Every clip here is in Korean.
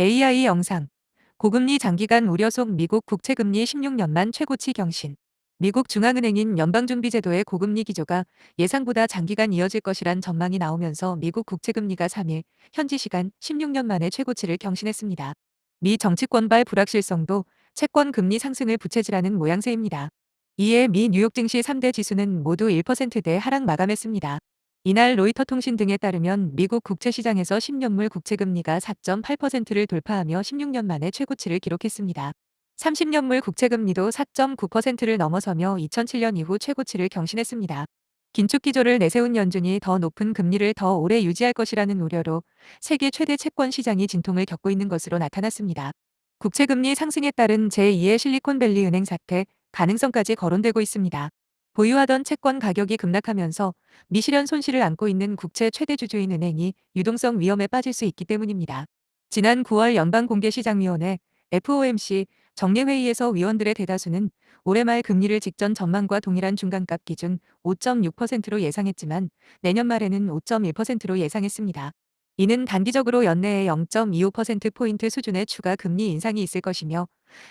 AI 영상. 고금리 장기간 우려 속 미국 국채금리 16년만 최고치 경신. 미국 중앙은행인 연방준비제도의 고금리 기조가 예상보다 장기간 이어질 것이란 전망이 나오면서 미국 국채금리가 3일 현지 시간 16년 만에 최고치를 경신했습니다. 미 정치권발 불확실성도 채권 금리 상승을 부채질하는 모양새입니다. 이에 미 뉴욕 증시 3대 지수는 모두 1%대 하락 마감했습니다. 이날 로이터 통신 등에 따르면 미국 국채시장에서 10년물 국채금리가 4.8%를 돌파하며 16년 만에 최고치를 기록했습니다. 30년물 국채금리도 4.9%를 넘어서며 2007년 이후 최고치를 경신했습니다. 긴축 기조를 내세운 연준이 더 높은 금리를 더 오래 유지할 것이라는 우려로 세계 최대 채권 시장이 진통을 겪고 있는 것으로 나타났습니다. 국채금리 상승에 따른 제2의 실리콘밸리 은행 사태 가능성까지 거론되고 있습니다. 보유하던 채권 가격이 급락하면서 미실현 손실을 안고 있는 국채 최대 주주인 은행이 유동성 위험에 빠질 수 있기 때문입니다. 지난 9월 연방공개시장위원회 FOMC 정례회의에서 위원들의 대다수는 올해 말 금리를 직전 전망과 동일한 중간값 기준 5.6%로 예상했지만 내년 말에는 5.1%로 예상했습니다. 이는 단기적으로 연내에 0.25%포인트 수준의 추가 금리 인상이 있을 것이며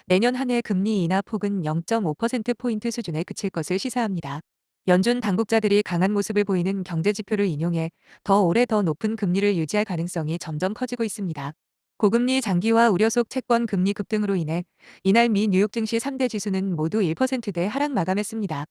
내년 한 해 금리 인하 폭은 0.5%포인트 수준에 그칠 것을 시사합니다. 연준 당국자들이 강한 모습을 보이는 경제 지표를 인용해 더 오래 더 높은 금리를 유지할 가능성이 점점 커지고 있습니다. 고금리 장기화 우려 속 채권 금리 급등으로 인해 이날 미 뉴욕 증시 3대 지수는 모두 1%대 하락 마감했습니다.